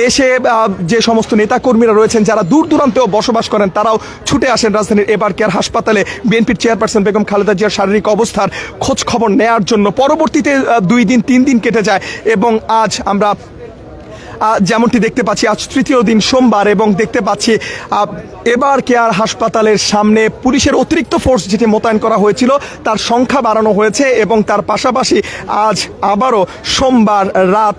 দেশে যে সমস্ত নেতাকর্মীরা রয়েছেন, যারা দূর দূরান্তেও বসবাস করেন, তারাও ছুটে আসেন রাজধানীর এবার কেয়ার হাসপাতালে। বিএনপির চেয়ারপারসন বেগম খালেদা জিয়ার শারীরিক অবস্থার খোঁজ খবর নেয়ার জন্য পরবর্তীতে দুই দিন, তিন দিন কেটে যায়। এবং আজ আমরা যেমনটি দেখতে পাচ্ছি, আজ তৃতীয় দিন সোমবার এবং দেখতে পাচ্ছি এবার কেয়ার হাসপাতালের সামনে পুলিশের অতিরিক্ত ফোর্স যেটি মোতায়েন করা হয়েছিল, তার সংখ্যা বাড়ানো হয়েছে এবং তার পাশাপাশি আজ আবারও সোমবার রাত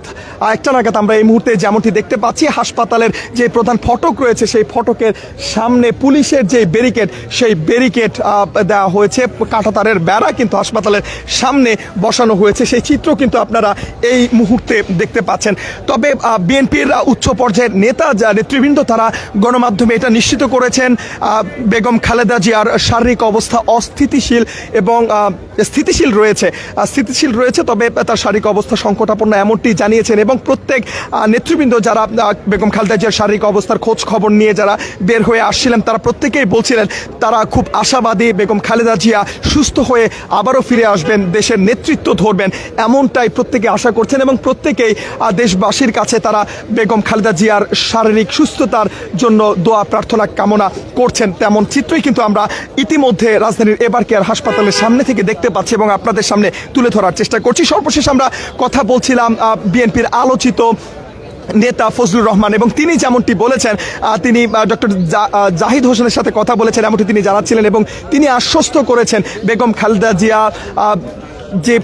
একটা নাগাদ আমরা এই মুহূর্তে যেমনটি দেখতে পাচ্ছি, হাসপাতালের যে প্রধান ফটক রয়েছে, সেই ফটকের সামনে পুলিশের যে ব্যারিকেড সেই ব্যারিকেড দেওয়া হয়েছে, কাঁটাতারের বেড়া কিন্তু হাসপাতালের সামনে বসানো হয়েছে, সেই চিত্র কিন্তু আপনারা এই মুহূর্তে দেখতে পাচ্ছেন। তবে বিএনপির উচ্চ পর্যায়ের নেতা যা নেতৃবৃন্দ তারা গণমাধ্যমে এটা নিশ্চিত করেছেন বেগম খালেদা জিয়ার শারীরিক অবস্থা অস্থিতিশীল এবং স্থিতিশীল রয়েছে। স্থিতিশীল রয়েছে, তবে তার শারীরিক অবস্থা সংকটাপন্ন এমনটি জানিয়েছেন এবং প্রত্যেক নেতৃবৃন্দ যারা বেগম খালেদা জিয়ার শারীরিক অবস্থার খোঁজ খবর নিয়ে যারা বের হয়ে আসছিলেন, তারা প্রত্যেকেই বলছিলেন তারা খুব আশাবাদী বেগম খালেদা জিয়া সুস্থ হয়ে আবারও ফিরে আসবেন, দেশের নেতৃত্ব ধরবেন, এমনটাই প্রত্যেকে আশা করছেন এবং প্রত্যেকেই দেশবাসীর কাছে তারা বেগম খালেদা জিয়ার শারীরিক সুস্থতার জন্য দোয়া, প্রার্থনা, কামনা করছেন তেমন চিত্রই কিন্তু আমরা ইতিমধ্যে রাজধানীর এবার কেয়ার হাসপাতালের সামনে থেকে দেখতে পাচ্ছি এবং আপনাদের সামনে তুলে ধরার চেষ্টা করছি। সর্বশেষ আমরা কথা বলছিলাম বিএনপির আলোচিত নেতা ফজলুর রহমান এবং তিনি যেমনটি বলেছেন তিনি ডক্টর জাহিদ হোসেনের সাথে কথা বলেছেন এমনটি তিনি জানাচ্ছিলেন এবং তিনি আশ্বস্ত করেছেন বেগম খালেদা জিয়া যে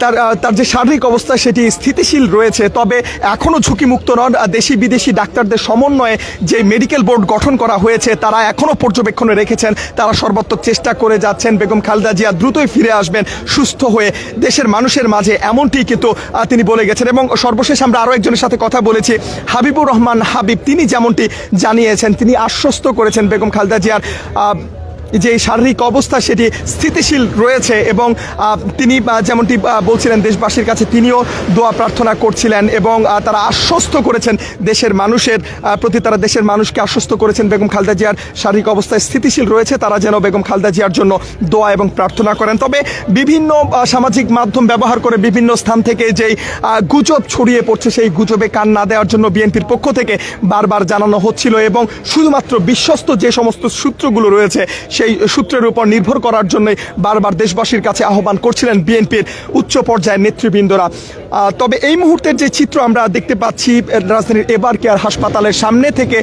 তার তার যে শারীরিক অবস্থা, সেটি স্থিতিশীল রয়েছে। তবে এখনও ঝুঁকিমুক্ত নন। দেশি বিদেশি ডাক্তারদের সমন্বয়ে যে মেডিকেল বোর্ড গঠন করা হয়েছে, তারা এখনও পর্যবেক্ষণে রেখেছেন। তারা সর্বাত্মক চেষ্টা করে যাচ্ছেন। বেগম খালেদা জিয়া দ্রুতই ফিরে আসবেন, সুস্থ হয়ে। দেশের মানুষের মাঝে এমনটি কিন্তু তিনি বলে গেছেন। এবং সর্বশেষ আমরা আরও একজনের সাথে কথা বলেছি। হাবিবুর রহমান হাবিব, তিনি যেমনটি জানিয়েছেন, তিনি আশ্বস্ত করেছেন বেগম খালেদা জিয়ার যে শারীরিক অবস্থা সেটি স্থিতিশীল রয়েছে এবং তিনি যেমনটি বলছিলেন দেশবাসীর কাছে, তিনিও দোয়া প্রার্থনা করছিলেন এবং তারা আশ্বস্ত করেছেন দেশের মানুষের প্রতি তারা দেশের মানুষকে আশ্বস্ত করেছেন। বেগম খালদা জিয়ার শারীরিক অবস্থায় স্থিতিশীল রয়েছে, তারা যেন বেগম খালদা জিয়ার জন্য দোয়া এবং প্রার্থনা করেন। তবে বিভিন্ন সামাজিক মাধ্যম ব্যবহার করে বিভিন্ন স্থান থেকে যেই গুজব ছড়িয়ে পড়ছে, সেই গুজবে কান না দেওয়ার জন্য বিএনপির পক্ষ থেকে বারবার জানানো হচ্ছিল এবং শুধুমাত্র বিশ্বস্ত যে সমস্ত সূত্রগুলো রয়েছে, সেই সূত্রের উপর নির্ভর করার জন্য বারবার দেশবাসীর কাছে আহ্বান করছিলেন বিএনপির উচ্চ পর্যায়ের নেতৃবৃন্দরা। তবে এই মুহূর্তের যে চিত্র আমরা দেখতে পাচ্ছি, রাজধানীর এবার কেয়ার হাসপাতালের সামনে থেকে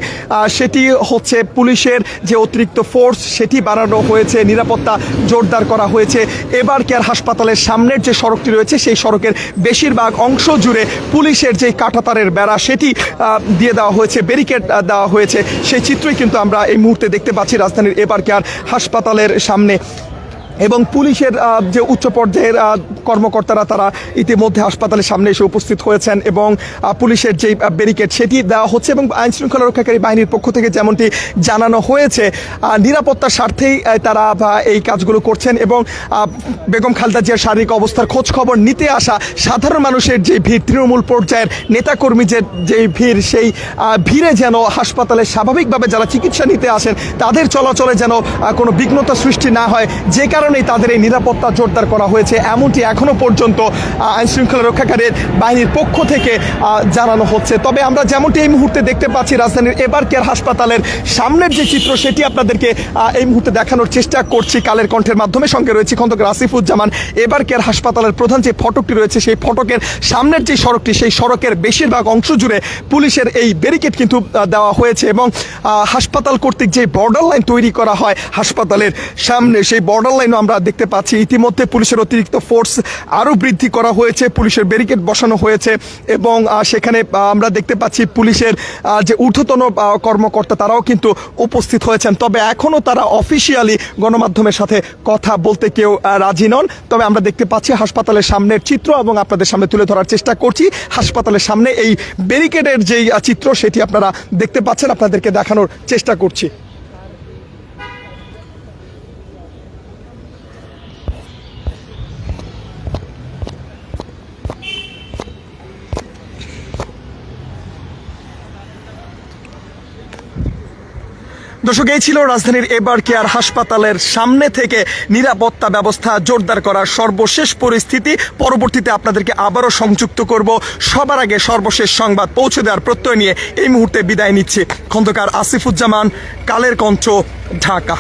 সেটি হচ্ছে পুলিশের যে অতিরিক্ত ফোর্স, সেটি বাড়ানো হয়েছে, নিরাপত্তা জোরদার করা হয়েছে। এবার কেয়ার হাসপাতালের সামনের যে সড়কটি রয়েছে, সেই সড়কের বেশিরভাগ অংশ জুড়ে পুলিশের যে কাঁটাতারের বেড়া, সেটি দিয়ে দেওয়া হয়েছে, ব্যারিকেড দেওয়া হয়েছে। সেই চিত্রই কিন্তু আমরা এই মুহূর্তে দেখতে পাচ্ছি, রাজধানীর এবার কেয়ার হাসপাতালের সামনে এবং পুলিশের যে উচ্চ পর্যায়ের কর্মকর্তারা তারা ইতিমধ্যে হাসপাতালের সামনে এসে উপস্থিত হয়েছেন এবং পুলিশের যে ব্যারিকেড সেটি দেওয়া হচ্ছে এবং আইন শৃঙ্খলা রক্ষাকারী বাহিনীর পক্ষ থেকে যেমনটি জানানো হয়েছে নিরাপত্তার স্বার্থেই তারা এই কাজগুলো করছেন এবং বেগম খালেদা জিয়ার শারীরিক অবস্থার খোঁজ খবর নিতে আসা সাধারণ মানুষের যে ভিড়, তৃণমূল পর্যায়ের নেতাকর্মীদের যে ভিড়, সেই ভিড়ে যেন হাসপাতালে স্বাভাবিকভাবে যারা চিকিৎসা নিতে আসেন, তাদের চলাচলে যেন কোনো বিঘ্নতা সৃষ্টি না হয়, যে কারণেই তাদের এই নিরাপত্তা জোরদার করা হয়েছে। এমনটি এখনও পর্যন্ত আইন শৃঙ্খলা রক্ষাকারীর বাহিনীর পক্ষ থেকে জানানো হচ্ছে। তবে আমরা যেমনটি এই মুহূর্তে দেখতে পাচ্ছি, রাজধানীর এবার কেয়ার হাসপাতালের সামনের যে চিত্র, সেটি আপনাদেরকে এই মুহূর্তে দেখানোর চেষ্টা করছি কালের কণ্ঠের মাধ্যমে। সঙ্গে রয়েছে খন্দকার আসিফুজ্জামান এবার কেয়ার হাসপাতালের প্রধান যে ফটকটি রয়েছে, সেই ফটকের সামনের যে সড়কটি, সেই সড়কের বেশিরভাগ অংশ জুড়ে পুলিশের এই ব্যারিকেড কিন্তু দেওয়া হয়েছে এবং হাসপাতাল কর্তৃক যে বর্ডার লাইন তৈরি করা হয় হাসপাতালের সামনে, সেই বর্ডার লাইনও আমরা দেখতে পাচ্ছি, ইতিমধ্যে পুলিশের অতিরিক্ত ফোর্স আরও বৃদ্ধি করা হয়েছে, পুলিশের ব্যারিকেড বসানো হয়েছে এবং সেখানে আমরা দেখতে পাচ্ছি পুলিশের যে ঊর্ধ্বতন কর্মকর্তা তারাও কিন্তু উপস্থিত হয়েছেন। তবে এখনও তারা অফিসিয়ালি গণমাধ্যমের সাথে কথা বলতে কেউ রাজি নন। তবে আমরা দেখতে পাচ্ছি হাসপাতালের সামনের চিত্র এবং আপনাদের সামনে তুলে ধরার চেষ্টা করছি। হাসপাতালের সামনে এই ব্যারিকেডের যেই চিত্র সেটি আপনারা দেখতে পাচ্ছেন, আপনাদেরকে দেখানোর চেষ্টা করছি। দর্শক, এই ছিল রাজধানীর এবার কেয়ার হাসপাতালের সামনে থেকে নিরাপত্তা ব্যবস্থা জোরদার করার সর্বশেষ পরিস্থিতি। পরবর্তীতে আপনাদেরকে আবারও সংযুক্ত করব। সবার আগে সর্বশেষ সংবাদ পৌঁছে দেওয়ার প্রত্যয় নিয়ে এই মুহূর্তে বিদায় নিচ্ছে। খন্দকার আসিফুজ্জামান, কালের কঞ্চ ঢাকা।